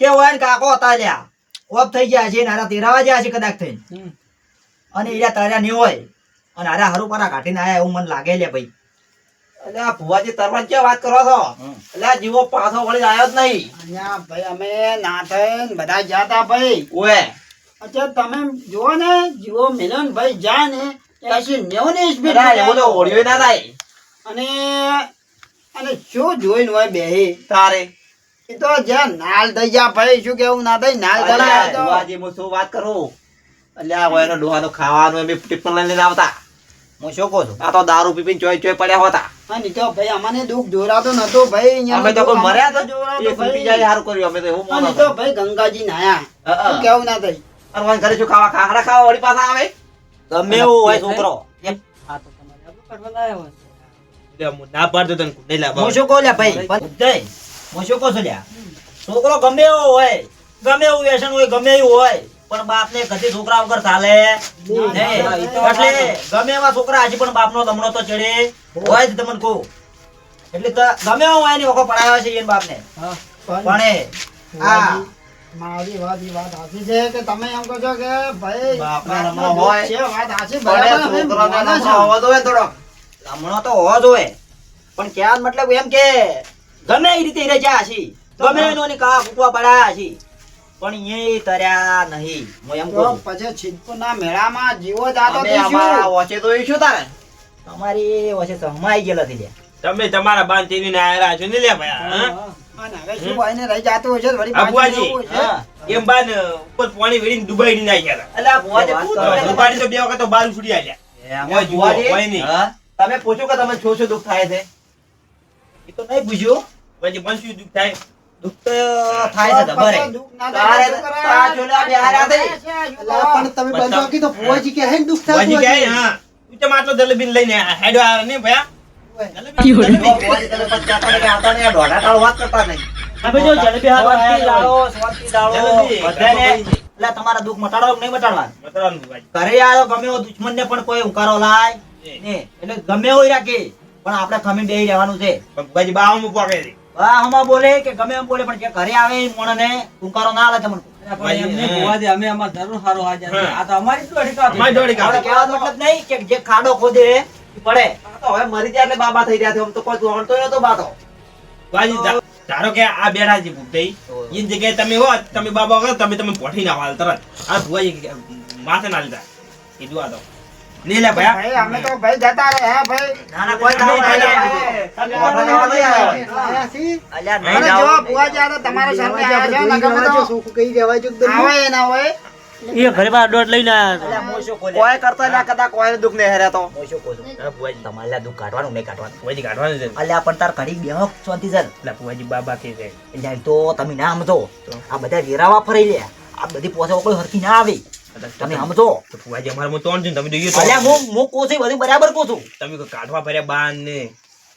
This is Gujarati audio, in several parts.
કે હોય કાકો હતા લ્યા. ઓફ થઈ ગયા છે ને હારા તેરાવા ગયા છે કદાચ થઈને. અને એરા તાર્યા નહીં હોય. અને હારા હારું પારા કાઢીને આયા એવું મને લાગે લે ભાઈ. એટલે ભુવાજી તરવાની ક્યાં વાત કરો છો? એટલે આ જીવો પાછો વળી આવ્યો જ નહીં. અહીંયા ભાઈ અમે નાથન બધા ગયા હતા ભાઈ. ઓએ. અચ્છા તમે જુઓ ને જીવો મિલન ભાઈ જાય ને પછી નેવું ની સ્પીડ એવું તો ઓળ્યો ના થાય. અને અને શું જોઈને હોય બેહી? તારે. એ તો જે નાલ થઈ જા ભાઈ શું કેવું? ના થઈ નાલ થઈ આજે હું શું વાત કરું? એટલે આ વયનો ડોહાનો ખાવાનું એમ ટિફિન લઈને આવતા. હું શું કહું છું? આ તો દારૂ પીપીને ચોય ચોય પડ્યા હતા. અને તો ભાઈ અમને દુઃખ જોરાતો નતો ભાઈ અમે તો કોઈ મર્યા તો જોરાતો ભાઈ. બીજાએ હારું કર્યું અમે તો એવું અને તો ભાઈ ગંગાજી નાયા. શું કેવું ના થઈ અને વાંહે ઘરે શું ખાવા ખાખરા ખાવા વળી પાછા આવે? તમે એવું હોય છોકરો. એમ. ના પાડતો તને નહીં લાવવા. હું શું કહું લ્યા ભાઈ? પણ ઉદય, હું શું લ્યા. છોકરો ગમે એવો હોય ગમે એવું વ્યસન હોય ગમે એવું હોય પણ બાપને કદી છોકરા વગર ચાલે એટલે ગમે એવા છોકરા હજી પણ બાપનો દમણો તો ચડે. હોય જ તમને કહું. એટલે ગમે એવો હોય એની વખો પડાવે છે એને બાપને. પણ આ. મારી વાત વાત સાચી છે કે તમે એમ કહો છો કે ભાઈ બાપનો હોય. છે, વાત સાચી બરાબર છોકરાને માને નમણો છે. હોવો જોઈએ ને થોડોક. તો હોવો જ હોય પણ ક્યાં મતલબ એમ કે ગમે એ રીતે રજા છે ગમે એનો ને કા ફૂકવા પડ્યા છે પણ એ તર્યા નહીં. હું એમ કહું. પછી સિદ્ધપુરના મેળામાં જીવો દાતો અમારા વચ્ચે તો એ શું તારે? તમારી વચ્ચે સમાઈ ગયેલો થઈ જાય. તમે તમારા બાન તેડીને આયેલા છો ને લે ભાઈ પાછું પૂછો? તમે. પૂછ્યું કે તમે છો છો દુઃખ થાય છે? એ તો નહીં પૂછ્યું. પછી મનસું દુઃખ થાય? દુઃખ તો થાય છે ના તારે તા જોલા બિહારા થઈ. પણ તમે બંધો કી તો ફોજી કે હે દુઃખ થાય ફોજી કે હા. તું ચમ આટલો જલેબી લઈને હેડો આવ્યો ને ભયા? ને ને આ તમારા દુઃખ મટાડો નહીં મટાડવાનું ઘરે આવ્યો ગમે એવો દુશ્મનને પણ કોઈ ઉકારો લાય એટલે ગમે એવું રાખે. પણ આપણે ખમી બે રહેવાનું છે. ભુવાજી બાવામાં પોકે બોલે કે ગમે એમ બોલે પણ જે ઘરે આવે એ મોણને ઉકારો ના આલે તમને. એમને હા. ભુવાજી, અમે અમારા જરૂર હારું હાજર છે. આ તો અમારી જ દોડી અમારી દોડી આપણે કહેવાનો મતલબ નહીં કે જે ખાડો ખોદે એ પડે. તો હવે મરી જાય એટલે બાબા થઈ રહ્યા છે. આમ તો કોઈ જાણતો નતો બાતો. ભુવાજી, ધારો કે આ બેડા છે ભૂપતઈ. ઈ જગ્યાએ તમે હો તમે બાબા વગર તમે તમે પોઠી ના હાલ તરત. આ ભુવાજી માથે ના લીધા. કીધું આ તો. નહીં લે ભયા. ભાઈ અમે તો ભાઈ જતા રહે હે ભાઈ. ના ના કોઈ દાવો નહીં. આયા. અલ્યા નહીં જાવ જો બુઆ તો તમારા સામે આયા છે ને ગમે તો આવે ના હોય. અલ્યા હું શું કહું લે? કોઈ કરતા ના કદા કોઈ દુઃખ નહીં હેર્યા તો મોશો કોજો? હા, તમારે દુખ કાઢવાનું નહીં કાઢવાનું. ભુવાજી કાઢવાનું છે. અલ્યા પણ તાર ઘડી બેહો શાંતિ સર. એટલે ભુવાજી બાબા કે છે. એટલે તો તમે ના સમજો. આ બધા વેરાવા ફરી લે આ બધી પોસે કોઈ હરખી ના આવે. તમે સમજો. તો ભુવાજી અમારે હું ત્રણ છું તમે જોઈએ તો અલ્યા હું હું કહું છું બધું બરાબર કહું છું. તમે કાઢવા ફર્યા બાન ને?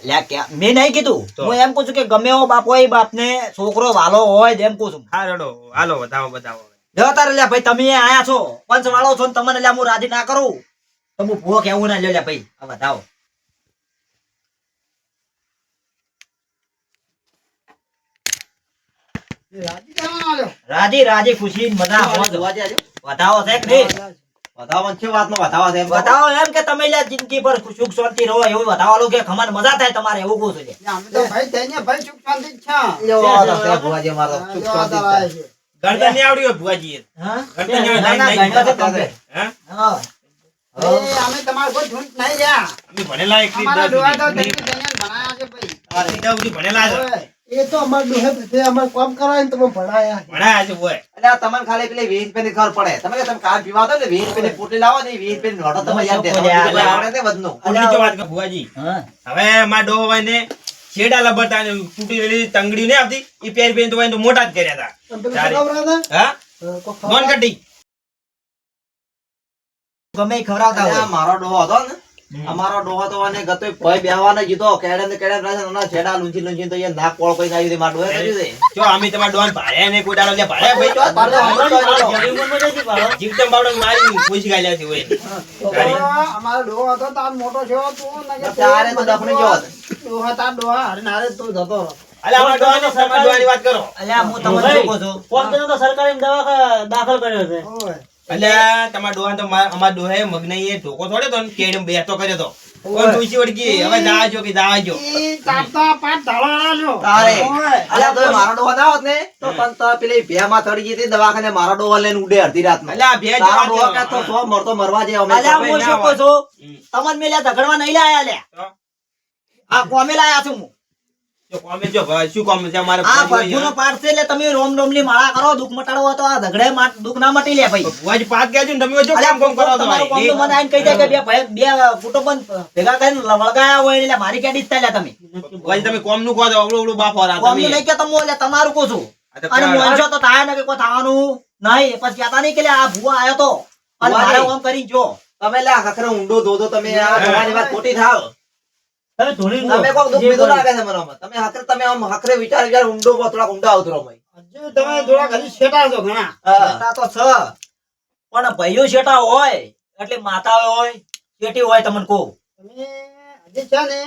અલ્યા કે- મેં નહીં કીધું. હું એમ કહું છું કે ગમે એવો બાપ હોય બાપને છોકરો વાલો હોય એમ કહું છું. હા રડો. હાલો બતાવો બતાવો જો તારે લ્યા ભાઈ તમે આયા છો પંચ વાળો છો ને તમને લ્યા હું રાજી ના કરું. તો હું ભૂવો કેવું ના લ્યો ભાઈ. આ બતાવો રાજી રાજી રાજી ખુશી મજા જોવા છો. ભુવાજી બતાવો છે કે નહીં? વધાવો છે. વાતનો વધાવો છે એમ એમ કે તમે લ્યા જિંદગી પર સુખ શાંતિ રહો એવું બતાવવાનું કે ખમણ મજા થાય તમારે એવું કહું છું અમે તો ભાઈ જઈને ભાઈ સુખ શાંતિ છે. લ્યો, આ ભુવાજી અમારો. સુખ શાંતિ છે. છે. નહીં આવડ્યું ભુવાજી હા? ગણતર નહીં ના, ના, આવડ્યું, ગણતર નહીં, હા? હા. એ અમે તમારે કોઈ ઝૂંટ નહીં રહ્યા. અમે ભણેલા અમારા ડોહા તો ભણાયા છે ભાઈ. ભણેલા એ તો અમાર ડોહે બધે અમાર કામ કરાય ને તમે ભણાયા. ભણાયા છે હોય એટલે તમને ખાલી પેલી વીસ રૂપિયાની ખબર પડે. તમે તમે કામ પીવા દો ને વીસ રૂપિયાની પોટલી લાવો ને વીસ રૂપિયાની નોટો તમે યાદ દેતા. બોલ્યા, બીજું કોઈ આવડે વધનું. ઓલી વાત કર ભુવાજી હવે મારા ડો હોય ને છેડા લબડતા ને તૂટી ગયેલી તંગડી ને આવતી. એ પેર પેર તો હોય તો મોટા જ કર્યા? હતા. હા? નોન કટી ગમે ખવડાવતા મારો ડો હતો ને અમારો ડોહો તો અને ગતો ભોય બેહવાનો જીતો કેડે ને કેડે રહે ના છેડા લુંચી લુંચી તો એ નાક પોળ કોઈ આવી મારા ડોહે કર્યું છે. જો અમે તમાર ડોન ભાડ્યા ને કોઈ ડાળો લે ભાડ્યા ભાઈ તો પાડો, હમણાં તો આવ્યો. જીવતમ બાવડો મારી પૂછી ગાલ્યા છે ઓય અમારો ડોહો હતો તાર મોટો છે તું ના તારે તો દફણી જો હતો. ડોહા તાર ડોહા હરે નારે તું જતો રહો. અમારા ડોહાની વાત કરો અલ્યા હું તમને શું કહું છું પોતાનો તો સરકારી દવા દાખલ કર્યો છે અલ્યા તમારા ડોહાને તો મારા- ડોહે મગને એ ધોકો થોડે તો કેડ કેડમ કર્યો તો. કોણ ડોસી વળગી? હવે જાજો કે ઈ તાપતા પાટ ઢાળવાના છો. તારે. અલ્યા તો મારો ડોહો ના હોત ને તો પણ તો પેલી ભેમાં થડી ગઈ હતી દવાખાને મારો ડોહો લઈને ઉડે અડધી રાતનો. અલ્યા બે તારો ડોહો ડોહા દ્યો. તો સો મરતો મરવા જે અમે અલ્યા. હું શું કહું છું? તમને મેં ધગડવા નહીં લાયા લ્યા આ કોમે લાયા છું હું. જો કોમે જો ભાઈ શું કોમ છે અમારે આ ભુવાજી પાઠ છે એટલે તમે રોમ રોમની માળા કરો દુઃખ મટાડવો તો આ ઝઘડે માં દુઃખ ના મટી લે ભાઈ. ભુવાજી પાત ગયા છે ને તમે જો કામ કામ કરો તો તમારું. કામ તો મને આઈને કહી દે કે બે ભાઈ બે કુટુંબ ભેગા કરીને વળગાયા હોય એટલે મારી કેડી જ થાય તમે. ભુવાજી તમે કોમનું કહો તો અવળું અવળું બાપ વાળા કોમ તમે નહીં કે તમે એટલે તમારું કહું છું. અને. તો થાય ને કે કોઈ થવાનું નહીં. પછી કહેતા નહીં કે લે આ ભૂવા આયો તો. અને કરીને જો. તમે લા ખખરે ઊંડો ધોધો તમે આ હા. વાત ખોટી થાવ. તમે ધોળી તમે કોક દુઃખ જે લાગે છે મને તમે હકરે તમે આમ હકરે વિચાર વિચાર ઊંડો કહો, થોડાક ઊંડા ઉતરો ભાઈ. તમે થોડાક હજી છો ઘણા. હા. તો છ. પણ ભાઈઓ શેઠા હોય એટલે માતા હોય શેઠી હોય તમને કહું. તમે હજી છે ને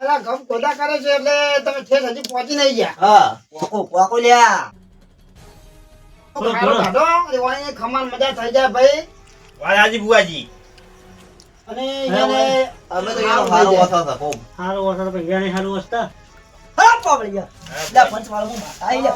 અલા ગમ કોદા કરે છે એટલે તમે ઠેઠ હજી પહોંચી નહીં ગયા. હા પોકો પોકો લ્યા. ખમાન મજા થઈ જાય ભાઈ. વાલાજી ભુવાજી અને અમે તો એનો હારો વાથો હતા કોમ. હારો વરસાદ પણ એને હારો વસતા. હા પાવળિયા લે પંચવાળો હું માતા આઈ લે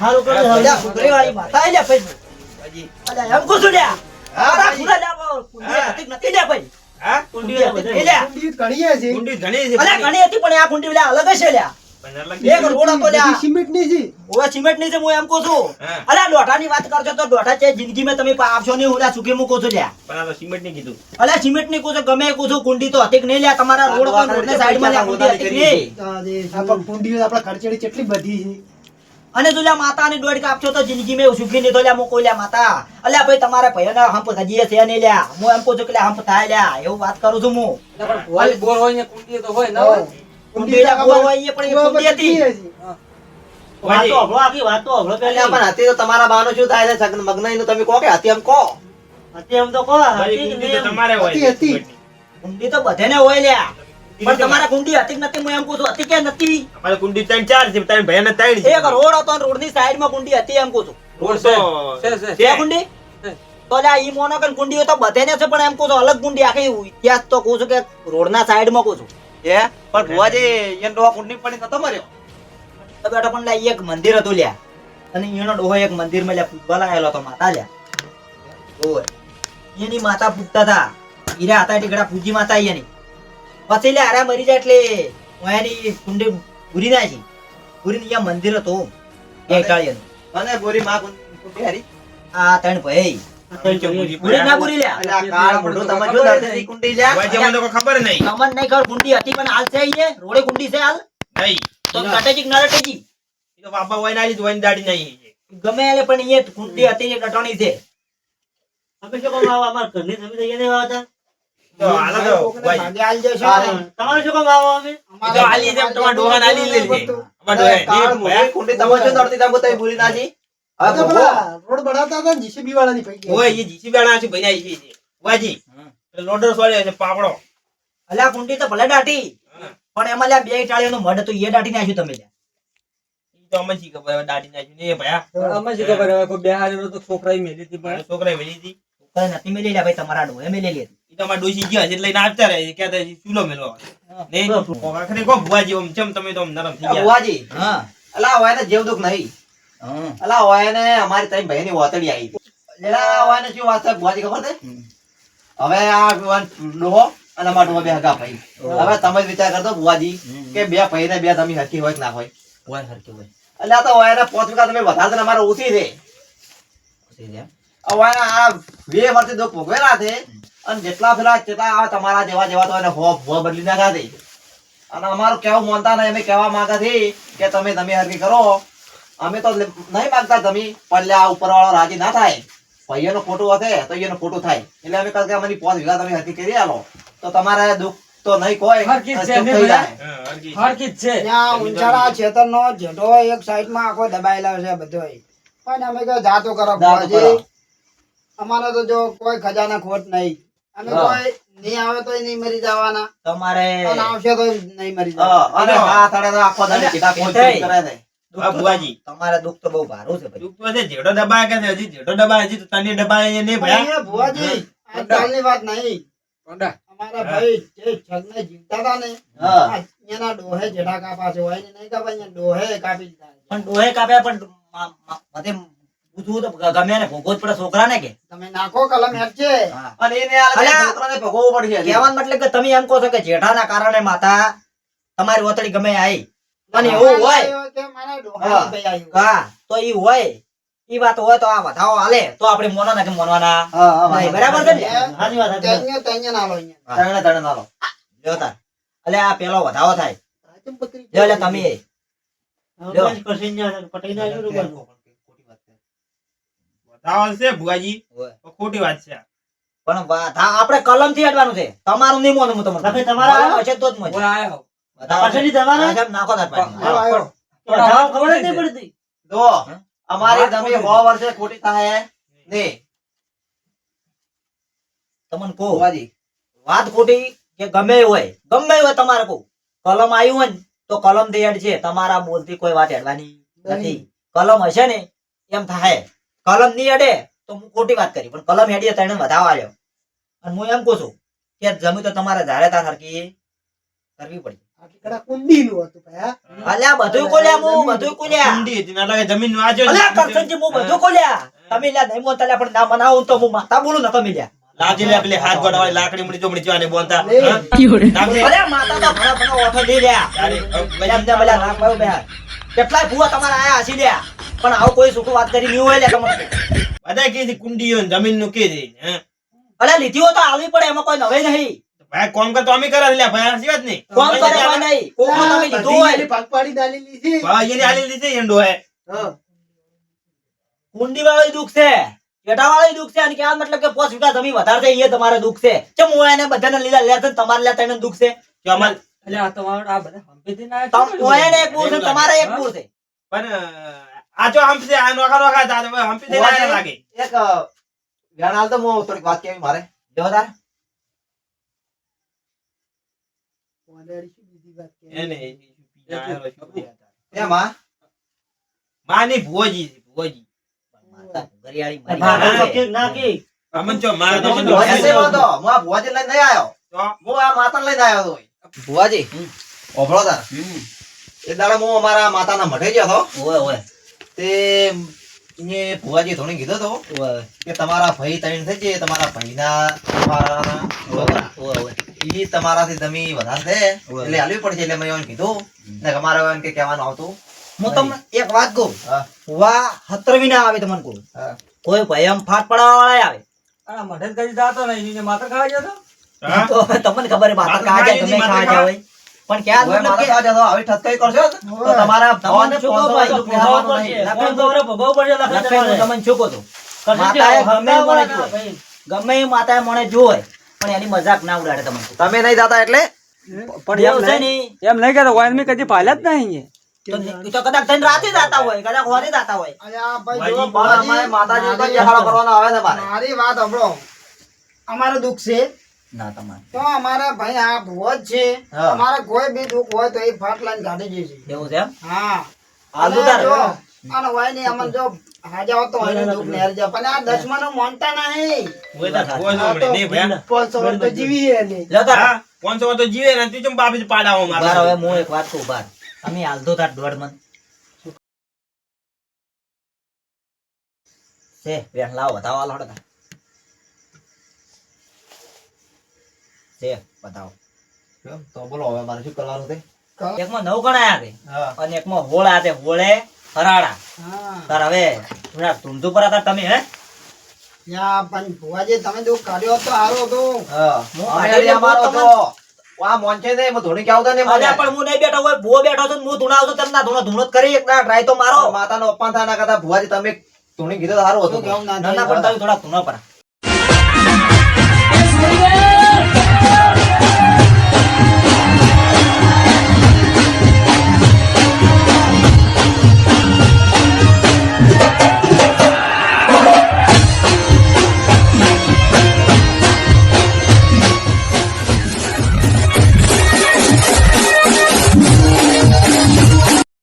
હારો કરે કરે લે કુકરી વાળી માતા આઈ લે ભાઈ. ભુવાજી. અલે એમ છું લ્યા હા. પૂરા લ્યા બાબા, કુંડી હતી નથી લ્યા ભાઈ? હા? કુંડી હતી એ લ્યા ઊંડી ઘણીએ છે કુંડી ઘણી છે અલે ઘણી હતી પણ આ કુંડી લ્યા અલગ છે લ્યા એક રોડ હતો લ્યા. બધી છે. ઓવે સિમેન્ટની છે હું એમ કહું છું. હા. અલ્યા દોઢાની વાત કરજો તો દોઢા છે જિંદગીમાં તમે આપશો નહીં ઓલા સુખી મૂકો છો લ્યા. પણ આ તો સિમેન્ટની કીધું. અલ્યા સિમેન્ટની કહું છું ગમે કહું છું કુંડી તો હતી નહીં લ્યા? તમારા રોડ પર રોડ સાઈડમાં કુંડી હતી નહીં? આ જે આપણા કુંડીઓ ખર્ચેડી કેટલી બધી છે. અને જો માતા ને દોઢ કાપશો તો જિંદગી મેં સુખી નહીં તો લ્યા મૂકો લ્યા માતા? અલ્યા ભાઈ તમારા ભાઈઓને હંપ હજીએ છે નહીં લ્યા. હું એમ કહું છું કે હંપ થાય લ્યા. એવું વાત કરું છું હું. બોર હોય ને કુંડી તો હોય ના. હોય? કુંડી લ્યા કુવા પણ એ કુંડી હતી. છે. વાત આખી વાત તો હભળો પણ હતી તો તમારા બાનું શું થાય છે? સગન મગનાઈનું તમે કહો કે હતી એમ કહો? હતી એમ તો કહો, હતી કે કુંડી નહીં તો એમ. તમારે હોય હતી, છે, હતી. સિમેન્ટની. કુંડી તો બધાને હોય લ્યા. પણ તમારા કુંડી હતી કે નથી હું એમ કહું હતી કે નથી? અમારે કુંડી ત્રણ ચાર છે ત્રણ ભાઈઓને ત્રણ એક રોડ હતો રોડની સાઈડમાં કુંડી હતી એમ કહું છું રોડ છે, છે. છે. કુંડી તો લ્યા ઈ મોનો કે કુંડીઓ તો બધાને છે પણ એમ કહું છું અલગ કુંડી આખી ઇતિહાસ તો કહું છું કે રોડ ના સાઈડમાં કહું છું હે? પણ ભુવાજી એનો ડોહા કુંડની પડી નતો મર્યો? બેટા પણ લ્યા એક મંદિર હતું લ્યા. અને એનો ડોહો એક મંદિરમાં લ્યા પૂજવા લાયેલો હતો માતા લ્યા. ઓય. એની માતા પૂજતા હતા. હીરા હતા ટીકડા પૂજી માતા એની પછી લે હારા મરી જાય એટલે એની કુંડી પૂરી ના છે પૂરી ની મંદિર હતું. એ ટાળીનું અને ગોરી માં કુંડી હારી? આ ત્રણ ભાઈ. પૂરી ના પૂરી લ્યા. અલ્યા, કાળ મોઢું તમે જો દર્દની કુંડી લ્યા. ભુવાજી, અમને તો કોઈ ખબર નહીં તમને નહીં ખબર કુંડી હતી પણ હાલ છે રોડે કુંડી છે હાલ. નહીં તો કટેજી ના કટેજી તો બાપા હોય ના લીધું હોય નહીં ગમે એટલે પણ એ કુંડી હતી એ કટણી છે. અમે શું કામ આવા? ઘરની. તમારે શું કામ આવા અમે? એ તો આલી છે, તમારા. અમારા ડોહે. મોઢી કુંડી તમે જો દર્દી તમે તમે ભૂલી જી તો પેલા રોડ બનાવતા હતા ને જીસીબી વાળાની પૈકી ઓય, એ જીસીબી વાળા છે, ભાઈના ઈ છે. ભુવાજી, લોડર સોળ્યો છે, પાપડો. અલ્યા કુંડી તો ભલે દાટી પણ એમાં લ્યા બે ટાળીઓનું મઢ હતું એ દાટી નાખ્યું તમે લ્યા તો અમને શી ખબર, હવે દાઢી નાખ્યું ને ભયા. અમે શું ખબર હવે કોઈ બેહાડેલો તો છોકરાએ મેલી હતી પણ. છોકરાએ હતી. તો નથી મેલી લ્યા ભાઈ તમારા ડોહે મેલેલી હતી ઈ તો અમારા ગયા છે એટલે લઈને આવતા રહે છે, ચૂલો મેલવા. ને કોક ભુવાજી, ચમ તમે તો નરમ થઈ ગયા. ભુવાજી હા અલા હોય જેવ દુઃખ નહીં. અલા હોય ને અમારી ત્રણ ભાઈની વાતડી આવી અલા હોય ને શું વાત છે ભુવાજી ખબર છે? હવે આ ડોહો અને અમારા ડોહો બે હગા ભાઈ. હવે તમે જ વિચાર કરતો ભુવાજી કે બે ભાઈ ને બે તમે હરકી હોય કે ના હોય. હોય હરકી હોય. એટલે આ તો હોય ને પોત વીઘા તમે વધારે ને અમારે ઓછી છે. ખુશી આ ને બે વર્ષથી દુઃખ ભોગવેલા છે અને જેટલા પેલા જેટલા આ તમારા જેવા જેવા તો એને હો ભો બદલી નાખ્યા દે અને અમારું કેવું માનતા નહીં અમે કહેવા માંગા છે કે તમે તમે હરકી કરો. અમે તો નહીં માંગતા તમે પણ આ ઉપરવાળો રાજી ના થાય. ભાઈઓનો ખોટું હશે તો એનો ખોટું થાય. એટલે અમે કહે કે અમારી પોત વીઘા તમે હરકી કરી આલો. તો તમારે દુઃખ તો નહીં કોઈ હરકી છે, હા, ત્યાં ઊંચાળા ખેતરનો જેઠો એક સાઈડમાં આખો દબાયેલો છે બધો પણ અમે કહ્યું જાતો કરો અમારો તો જો કોઈ ખજાના ખોટ નહીં. અમે હા. કોઈ નહીં આવે તો નહીં મરી જવાના. તમારે આવશે તો નહીં મરી હા, જવાના. અને આ થાળે તો આખો દાડો કોઈ કરે છે. આ દુઃખ તો બહુ ભારું છે દુઃખ તો છે જેઠો દબાય કે હજી જેઠો દબાય હજી તને દબાય નહીં ભયા. ભુવાજી આ ચાલની વાત નહીં. અમારા ભાઈ જે જગને જીવતા હતા ને હા. આ એના ડોહે જેઠા કાપા છે હોય ને નહીં કાપા અહીંયા ડોહે કાપી દીધા પણ ડોહે કાપ્યા પણ મા- મા- પૂછવું તો ગમે ને ભોગવો જ પડે છોકરાને કે. તમે નાખો કલમ હેઠ છે. અને એને છોકરાને ભોગવવું પડશે. કહેવાનો મતલબ કે તમે એમ કહો છો કે જેઠાના કારણે માતા તમારી વતળી ગમે આવી એવું હોય. હા. તો ઈ હોય. ઈ વાત હોય તો આ વધાવો હાલે. તો આપણે મોનવાના? વાંધો બરાબર છે ને? સાચી વાત. લ્યો તાર. એટલે આ પેલો વધાવો થાય. લ્યો તમે. ખોટી વાત પણ કલમથી અડવાનું તમારું નહીં મોનું હું તમે તમારા કલમ હશે તો જ મજા. આવ્યો, અમારી જમીન સો વર્ષે ખોટી થાય નહીં. તમને કહું વાત ખોટી કે ગમે હોય ગમે હોય તમારે કહું. કલમ આવ્યું હોય ને તો કલમથી છે. તમારા બોલતી કોઈ વાત હેડવાની નથી. કલમ હશે ને એમ થાય. કલમ નહીં હેડે તો હું ખોટી વાત કરી. પણ કલમ હેડીએ તેને વધાવા આવ્યો અને હું એમ કહું છું કે જમી તો તમારે ધારે તાર સરખી કરવી પડી કડા કુંડીનું હતું ભાઈ, અલ્યા બધું કોલ્યા હું બધું કોલ્યા ઊંડી હતી ના જમીનનું અલ્યા કરશનજી હું બધું કોલ્યા તમે લ્યા નહીં મોનતા લ્યા પણ ના મનાવું તો હું માતા બોલું ને તમે લ્યા. લાજી લે પેલી હાથ ગોડાવાળી લાકડી મળી ચોમડી ચવાને બોલતા. લે. હા? નાખજે. અલ્યા માતા તો ઘણા ઘણા ઓઠો દઈ લ્યા. તારે, હવે બધા બધા બધા બે કેટલાય ભૂવા તમારા આયા હસી લ્યા. પણ આવું કોઈ સુખ વાત કરી નહીં હોય લ્યા તમને બધા કે છે કુંડીઓ જમીનનું કે છે હે? અલ્યા લીધી હોય તો આવવી પડે એમાં કોઈ નવે નહીં. ભાઈ કોમ કર તો અમે કરે લ્યા ભાઈ સાચી વાત નહીં. કોમ કરવા નહીં. કોમ તો લીધું બધી હોય એની ભાગપાડી દાલેલી છે. ભાઈ એની આલી લીધી એંડો હે હા. કુંડી વાળી દુઃખ છે જેઠા વાળું દુઃખ છે અને કે મતલબ કે પોસ વિકાસ જમીન વધારે છે એ તમારે દુઃખ છે. ચમ હું એને બધાને લીધા લે તમારે લે તને દુઃખ છે? કે અમાર તમ ઓય ને એક બૂર છે તમારે એક બૂર છે પણ આ જો હમ્પી આ નોખા નોખા તા તો હમ્પી દે ના લાગે. એક ગણાલ તો મો થોડીક વાત કેવી મારે? જો તાર વાદળી શું બીજી વાત કે? એને એ માં માની ભુવોજી માતા ઘરિયાળી માતા અમન મારે તો ભુવાજી એસે હું આ ભુવાજી લઈને નહીં આવ્યો. તો? હું આ માતાને લઈને આવ્યો હતો ભુવાજી ઓભળો તાર. એ દાડે હું અમારા માતાના મઢે ગયો હતો. ઓય ઓય. તે એને ભુવાજી થોડી કીધો તો કે તમારા ભાઈ ત્રણ થઈ છે તમારા ભાઈના તમારા છોકરા. ઈ તમારાથી જમીન વધારે છે. એટલે હાલવી પડશે એટલે મેં એને કીધું. ને અમારે એમ કે કહેવાનું આવતું. હું તમને એક વાત કહું. હા. હતર હતરવી ના આવે તમને કહું. કોઈ ભયમ ફાટ પડાવવા વાળા આવે હા? તો હવે તમને ખબર છે માતા માતા ખાવા જાય, તમને તમે લીધી, ખાવા જાય હોય. પણ ક્યાં મતલબ કે- સાથે જો આવી ઠસકાઈ કરશો તો તમારા તમને ભગવાનને શું ભાઈ? વાળું પડશે લખન તો ભોગવવું પડશે લખન હું તમને શું તો માતાએ ગમે મને. ભાઈ. ગમે એ માતાએ મને જોય પણ એની મજાક ના ઉડાડે તમને તમે નહીં દાતા એટલે દેવ છે ને, એમ નહીં કે વાયર કદી પાલ્યા જ નહીં તો એ કદાચ થઈને રાતે હોય કદાચ હોરે જ હોય પણ માતાજી કરવાનો આવે છે મારી વાત સાંભળો અમારું દુઃખ છે ના તમારે. તો અમારા ભાઈ આ ભુવો જ છે. હા. કોઈ બી દુઃખ હોય તો એ ફાટ લઈને કાઢી જશે એવું છે હા. આલુ તાર જો હોય નહીં અમને જો હાજા હોત તો એને દુઃખ નેર જાય પણ આ દસમાનો માનતા નહીં. હું તો ભુવોજી નહીં. ભયા. પાંચસો વર્ષ તો જીવી? તો ને તું ચમ બાપી પાડાવો બાર હવે હું એક વાત કહું બાર તમે હાલતો તાર દોઢ મન. છે લાવો બતાવો છે બતાવો. તો બોલો હવે મારે શું કરવાનું છે? એકમાં નવ ગણાયા છે અને એકમાં હોળ છે હોળે હરાડા તાર હવે થોડા ધૂમધૂ પર હતા તમે હે? યા પણ ભુવાજી તમે દુઃખ કાઢ્યો તો સારું હતું હા. તો. આ મોંચે ધોણી ક્યાં મને? પણ હું નહીં બેઠો હોય ભૂવો બેઠો છું હું ધૂણા આવતો તમને ધૂણો ધૂણો કરી એક ના ટ્રાય તો મારો. માતાનો અપમાન થાય ના કરતા ભુવાજી તમે ધૂણી કીધો સારું હતું. ના ના ના પણ તમે થોડા ધૂણો પર